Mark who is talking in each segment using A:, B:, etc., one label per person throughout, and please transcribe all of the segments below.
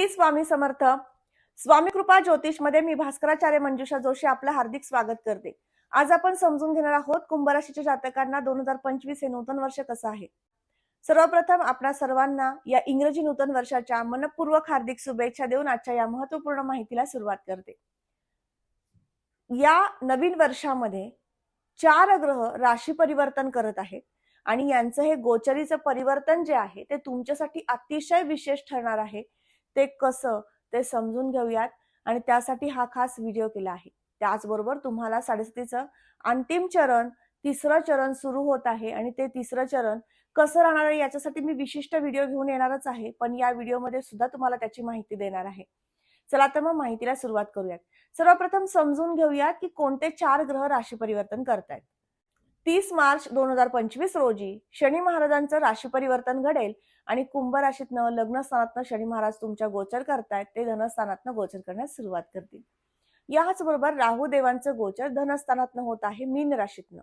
A: श्री स्वामी समर्थ. स्वामी कृपा ज्योतिषमध्ये मी भास्कराचार्य मंजुषा जोशी आपलं हार्दिक स्वागत करते. आज आपण समजून घेणार आहोत कुंभ राशीच्या जातकांना दोन हजार पंचवीस हे नूतन वर्ष कसं आहे? सर्वप्रथम आपणा सर्वांना या इंग्रजी नूतन वर्षाच्या मनपूर्वक हार्दिक शुभेच्छा देऊन आजच्या या महत्त्वपूर्ण माहितीला सुरुवात करते. या नवीन वर्षामध्ये चार ग्रह राशी परिवर्तन करत आहेत आणि यांचं हे गोचरीचं परिवर्तन जे आहे ते तुमच्यासाठी अतिशय विशेष ठरणार आहे. ते कसं ते समजून घेऊयात. आणि त्यासाठी हा खास व्हिडिओ केला आहे. त्याचबरोबर तुम्हाला साडेसातीचं अंतिम चरण तिसरं चरण सुरू होत आहे. आणि ते तिसरं चरण कसं राहणार आहे याच्यासाठी मी विशिष्ट व्हिडिओ घेऊन येणारच आहे. पण या व्हिडिओमध्ये सुद्धा तुम्हाला त्याची माहिती देणार आहे. चला तर मग माहितीला सुरुवात करूयात. सर्वप्रथम समजून घेऊयात की कोणते चार ग्रह राशी परिवर्तन करतायत. तीस मार्च दोन हजार पंचवीस रोजी शनी महाराजांचं राशी परिवर्तन घडेल आणि कुंभ राशीतनं लग्न स्थानातनं शनी महाराज तुमच्या गोचर करतायत ते धनस्थानातनं गोचर करण्यास सुरुवात करतील. याच बरोबर राहू देवांचं गोचर धनस्थानातनं होत आहे मीन राशीतनं.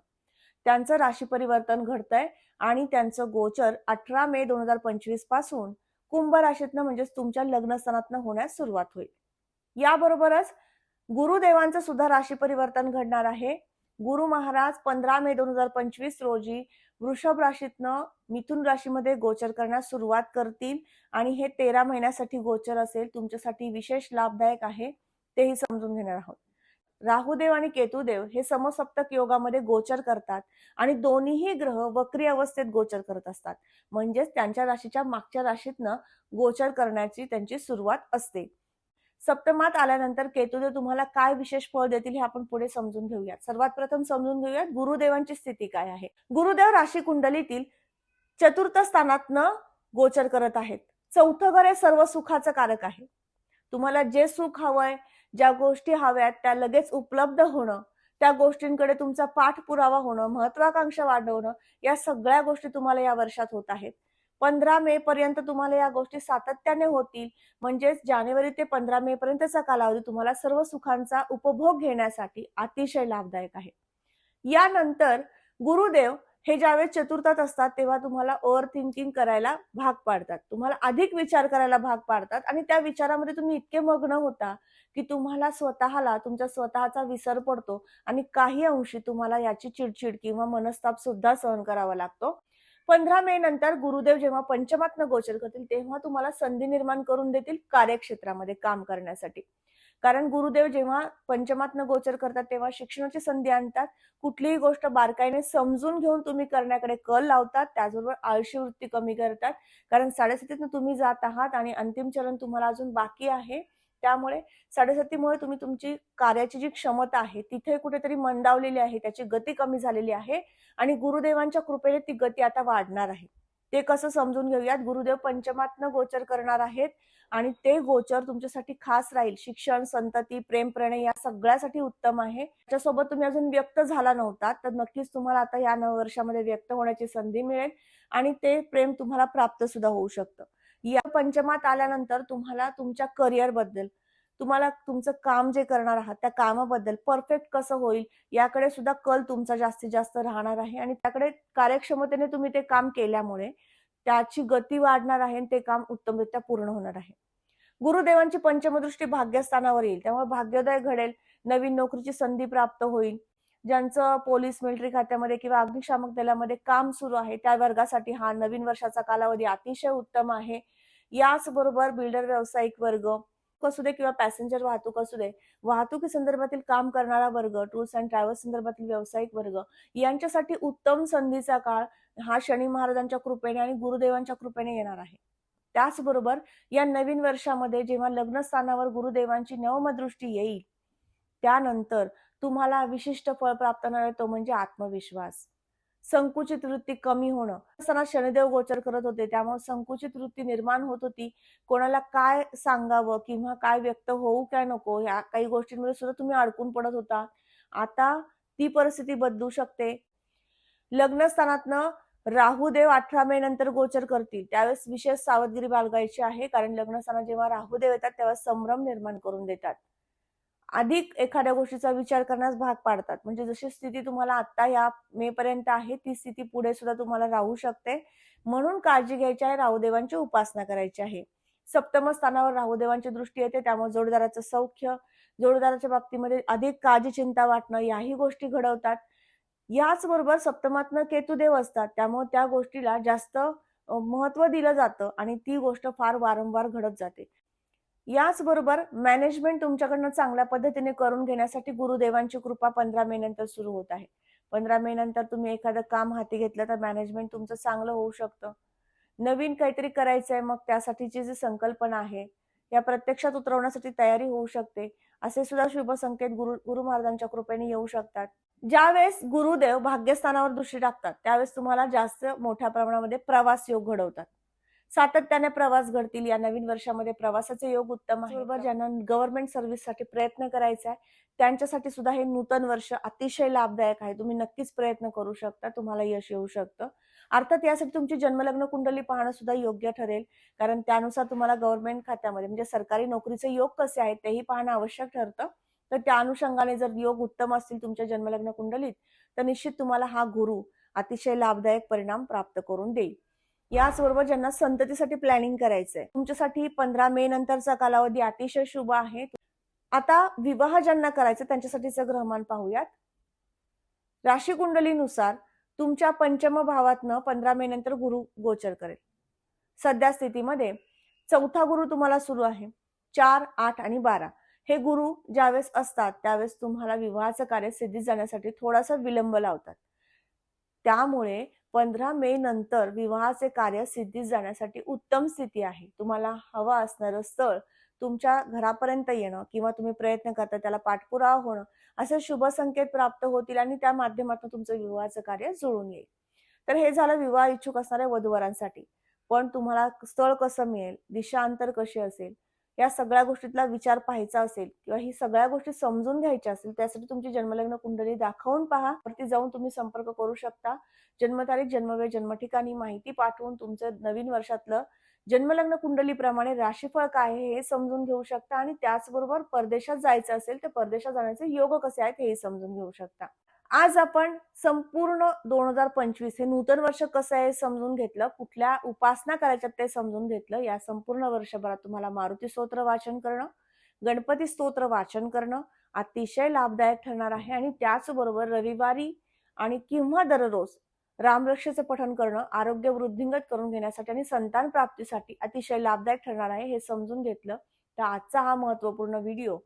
A: त्यांचं राशी परिवर्तन घडतंय आणि त्यांचं गोचर अठरा मे दोन हजार पंचवीसपासून कुंभ राशीतनं म्हणजेच तुमच्या लग्नस्थानातनं होण्यास सुरुवात होईल. याबरोबरच गुरुदेवांचं सुद्धा राशी परिवर्तन घडणार आहे. गुरु महाराज पंधरा मे दोन हजार पंचवीस रोजी वृषभ राशीतनं मिथुन राशीमध्ये गोचर करण्यास सुरुवात करतील आणि हे तेरा महिन्यासाठी गोचर असेल तुमच्यासाठी विशेष लाभदायक आहे तेही समजून घेणार आहोत. राहुदेव आणि केतुदेव हे समसप्तक योगामध्ये गोचर करतात आणि दोन्हीही ग्रह वक्री अवस्थेत गोचर करत असतात. म्हणजेच त्यांच्या राशीच्या मागच्या राशीतनं गोचर करण्याची त्यांची सुरुवात असते. सप्तमात आल्यानंतर केतुदेव तुम्हाला काय विशेष फळ देतील हे आपण पुढे समजून घेऊयात. सर्वात प्रथम समजून घेऊयात गुरुदेवांची स्थिती काय आहे. गुरुदेव राशी कुंडलीतील चतुर्थ स्थानातनं गोचर करत आहेत. चौथं घर हे सर्व सुखाचं कारक आहे. तुम्हाला जे सुख हवंय ज्या गोष्टी हव्यात त्या लगेच उपलब्ध होणं त्या गोष्टींकडे तुमचा पाठपुरावा होणं महत्वाकांक्षा वाढवणं या सगळ्या गोष्टी तुम्हाला या वर्षात होत आहेत. पंधरा मे पर्यंत तुम्हाला या गोष्टी सातत्याने होतील. म्हणजेच जानेवारी ते पंधरा मे पर्यंतचा कालावधी तुम्हाला सर्व सुखांचा उपभोग घेण्यासाठी अतिशय लाभदायक आहे. यानंतर गुरुदेव हे ज्यावेळेस चतुर्थात असतात तेव्हा तुम्हाला ओव्हर थिंकिंग करायला भाग पाडतात. तुम्हाला अधिक विचार करायला भाग पाडतात आणि त्या विचारामध्ये तुम्ही इतके मग्न होता की तुम्हाला स्वतःला तुमच्या स्वतःचा विसर पडतो आणि काही अंशी तुम्हाला याची चिडचिड किंवा मनस्ताप सुद्धा सहन करावा लागतो. पंधरा मे नंतर गुरुदेव जेव्हा पंचमातनं गोचर करतील तेव्हा तुम्हाला संधी निर्माण करून देतील कार्यक्षेत्रामध्ये काम करण्यासाठी. कारण गुरुदेव जेव्हा पंचमातनं गोचर करतात तेव्हा शिक्षणाची संधी आणतात. कुठलीही गोष्ट बारकाईने समजून घेऊन तुम्ही करण्याकडे कल लावतात त्याचबरोबर आळशी वृत्ती कमी करतात. कारण साडेसातीतनं तुम्ही जात आहात आणि अंतिम चरण तुम्हाला अजून बाकी आहे. त्यामुळे साडेसातीमुळे तुम्ही तुमची कार्याची जी क्षमता आहे तिथे कुठेतरी मंदावलेली आहे त्याची गती कमी झालेली आहे आणि गुरुदेवांच्या कृपेने ती गती आता वाढणार आहे. ते कसं समजून घेऊयात? गुरुदेव पंचमातनं गोचर करणार आहेत आणि ते गोचर तुमच्यासाठी खास राहील. शिक्षण संतती प्रेम प्रणय या सगळ्यासाठी उत्तम आहे. त्याच्यासोबत तुम्ही अजून व्यक्त झाला नव्हता तर नक्कीच तुम्हाला आता या नववर्षामध्ये व्यक्त होण्याची संधी मिळेल आणि ते प्रेम तुम्हाला प्राप्त सुद्धा होऊ शकतं. या पंचमात आल्यानंतर तुम्हाला तुमच्या करिअरबद्दल तुम्हाला तुमचं काम जे करणार आहात त्या कामाबद्दल परफेक्ट कसं होईल याकडे सुद्धा कल तुमचा जास्तीत जास्त राहणार आहे आणि त्याकडे कार्यक्षमतेने तुम्ही ते काम केल्यामुळे त्याची गती वाढणार आहे आणि ते काम उत्तमरित्या पूर्ण होणार आहे. गुरुदेवांची पंचमदृष्टी भाग्यस्थानावर येईल त्यामुळे भाग्योदय घडेल नवीन नोकरीची संधी प्राप्त होईल. ज्यांचं पोलीस मिलिटरी खात्यामध्ये किंवा अग्निशामक दलामध्ये काम सुरू आहे त्या वर्गासाठी हा नवीन वर्षाचा कालावधी अतिशय उत्तम आहे. याचबरोबर बिल्डर व्यावसायिक वर्ग असू दे किंवा पॅसेंजर वाहतूक असू दे वाहतुकी संदर्भातील काम करणारा वर्ग टूर्स अँड ट्रॅव्हल्स संदर्भातील व्यावसायिक वर्ग यांच्यासाठी उत्तम संधीचा काळ हा शनी महाराजांच्या कृपेने आणि गुरुदेवांच्या कृपेने येणार आहे. त्याचबरोबर या नवीन वर्षामध्ये जेव्हा लग्नस्थानावर गुरुदेवांची नवमदृष्टी येईल त्यानंतर तुम्हाला विशिष्ट फळ प्राप्त होणार आहे तो म्हणजे आत्मविश्वास. संकुचित वृत्ती कमी होणं. असताना शनिदेव गोचर करत होते त्यामुळे संकुचित वृत्ती निर्माण होत होती. कोणाला काय सांगावं किंवा काय व्यक्त होऊ काय नको ह्या काही गोष्टींमध्ये सुद्धा तुम्ही अडकून पडत होता. आता ती परिस्थिती बदलू शकते. लग्नस्थानातनं राहुदेव अठरा मे नंतर गोचर करतील. त्यावेळेस विशेष सावधगिरी बाळगायची आहे कारण लग्नस्थानात जेव्हा राहुदेव येतात तेव्हा संभ्रम निर्माण करून देतात. अधिक एखाद्या गोष्टीचा विचार करण्यास भाग पाडतात. म्हणजे जशी स्थिती तुम्हाला आता या मे पर्यंत आहे ती स्थिती पुढे सुद्धा तुम्हाला राहू शकते. म्हणून काळजी घ्यायची आहे राहुदेवांची उपासना करायची आहे. सप्तम स्थानावर राहुदेवांची दृष्टी येते त्यामुळे जोडदाराचं सौख्य जोडदाराच्या बाबतीमध्ये अधिक काळजी चिंता वाटणं याही गोष्टी घडवतात. याचबरोबर सप्तमातनं केतुदेव असतात त्यामुळे त्या गोष्टीला जास्त महत्त्व दिलं जातं आणि ती गोष्ट फार वारंवार घडत जाते. याचबरोबर मॅनेजमेंट तुमच्याकडनं चांगल्या पद्धतीने करून घेण्यासाठी गुरुदेवांची कृपा पंधरा मे नंतर सुरू होत आहे. पंधरा मे नंतर तुम्ही एखादं काम हाती घेतलं तर मॅनेजमेंट तुमचं चांगलं होऊ शकतं. नवीन काहीतरी करायचं आहे मग त्यासाठीची जी संकल्पना आहे या प्रत्यक्षात उतरवण्यासाठी तयारी होऊ शकते. असे सुद्धा शुभ संकेत गुरु गुरु महाराजांच्या कृपेने येऊ शकतात. ज्यावेळेस गुरुदेव भाग्यस्थानावर दृष्टी टाकतात त्यावेळेस तुम्हाला जास्त मोठ्या प्रमाणामध्ये प्रवास योग घडवतात. सातत्याने प्रवास घडतील. या नवीन वर्षामध्ये प्रवासाचे योग उत्तम आहे. बरोबर. ज्यांना गव्हर्नमेंट सर्व्हिससाठी प्रयत्न करायचा आहे त्यांच्यासाठी सुद्धा हे नूतन वर्ष अतिशय लाभदायक आहे. तुम्ही नक्कीच प्रयत्न करू शकता. तुम्हाला यश येऊ शकतं. अर्थात यासाठी तुमची जन्मलग्न कुंडली पाहणं सुद्धा योग्य ठरेल. कारण त्यानुसार तुम्हाला गव्हर्नमेंट खात्यामध्ये म्हणजे सरकारी नोकरीचे योग कसे आहेत तेही पाहणं आवश्यक ठरतं. तर त्या अनुषंगाने जर योग उत्तम असतील तुमच्या जन्मलग्न कुंडलीत तर निश्चित तुम्हाला हा गुरु अतिशय लाभदायक परिणाम प्राप्त करून देईल. याचबरोबर ज्यांना संततीसाठी प्लॅनिंग करायचंय. तुमच्यासाठी पंधरा मे नंतरचा कालावधी अतिशय शुभ आहे. आता विवाह ज्यांना करायचा त्यांच्यासाठीचं ग्रहमान पाहूयात. राशी कुंडलीनुसार तुमच्या पंचम भावातनं पंधरा मे नंतर गुरु गोचर करेल. सध्या स्थितीमध्ये चौथा गुरु तुम्हाला सुरू आहे. चार आठ आणि बारा. हे गुरु ज्यावेळेस असतात त्यावेळेस तुम्हाला विवाहाचं कार्य सिद्धीत जाण्यासाठी थोडासा विलंब लावतात. त्यामुळे पंधरा मे नंतर विवाहाचे कार्य सिद्धीत जाण्यासाठी उत्तम स्थिती आहे. तुम्हाला हवं असणारं स्थळ तुमच्या घरापर्यंत येणं किंवा तुम्ही प्रयत्न करता त्याला पाठपुरावा होणं असे शुभ संकेत प्राप्त होतील आणि त्या माध्यमातून तुमचं विवाहाचं कार्य जुळून येईल. तर हे झालं विवाह इच्छुक असणाऱ्या वधूवरांसाठी. पण तुम्हाला स्थळ कसं मिळेल? दिशांतर कशी असेल? या सगळ्या गोष्टीतला विचार पाहायचा असेल किंवा ही सगळ्या गोष्टी समजून घ्यायच्या असेल त्यासाठी तुमची जन्मलग्न कुंडली दाखवून पहा. वरती जाऊन तुम्ही संपर्क करू शकता. जन्मतारीख जन्मवेळ जन्मठिकाणी माहिती पाठवून तुमचं नवीन वर्षातलं जन्मलग्न कुंडलीप्रमाणे राशीफळ काय आहे हे समजून घेऊ शकता आणि त्याचबरोबर परदेशात जायचं असेल तर परदेशात जाण्याचे योग कसे आहेत हे समजून घेऊ शकता. आज आपण संपूर्ण दोन हजार पंचवीस हे नूतन वर्ष कसं आहे समजून घेतलं कुठल्या उपासना करायच्यात ते समजून घेतलं या संपूर्ण वर्षभरात तुम्हाला मारुती स्तोत्र वाचन करणं गणपती स्तोत्र वाचन करणं अतिशय लाभदायक ठरणार आहे. आणि त्याचबरोबर रविवारी आणि किंवा दररोज रामरक्षेचं पठण करणं आरोग्य वृद्धिंगत करून घेण्यासाठी आणि संतान प्राप्तीसाठी अतिशय लाभदायक ठरणार आहे हे समजून घेतलं. तर आजचा हा महत्त्वपूर्ण व्हिडिओ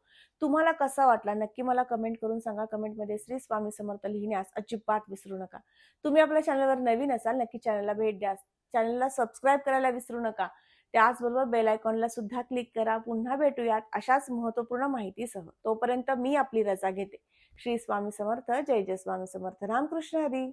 A: तुम्हाला कसा वाटला? नक्की मला कमेंट करून सांगा. कमेंटमध्ये श्री स्वामी समर्थ लिहिण्यास अजिबात विसरू नका. तुम्ही आपल्या चॅनलवर नवीन असाल नक्की चॅनलला भेट द्या. चॅनलला सबस्क्राईब करायला विसरू नका. त्याचबरोबर बेल आयकॉनला सुद्धा क्लिक करा. पुन्हा भेटूयात अशाच महत्त्वपूर्ण माहितीसह. तोपर्यंत मी आपली रजा घेते. श्री स्वामी समर्थ. जय जय स्वामी समर्थ. रामकृष्ण हरी.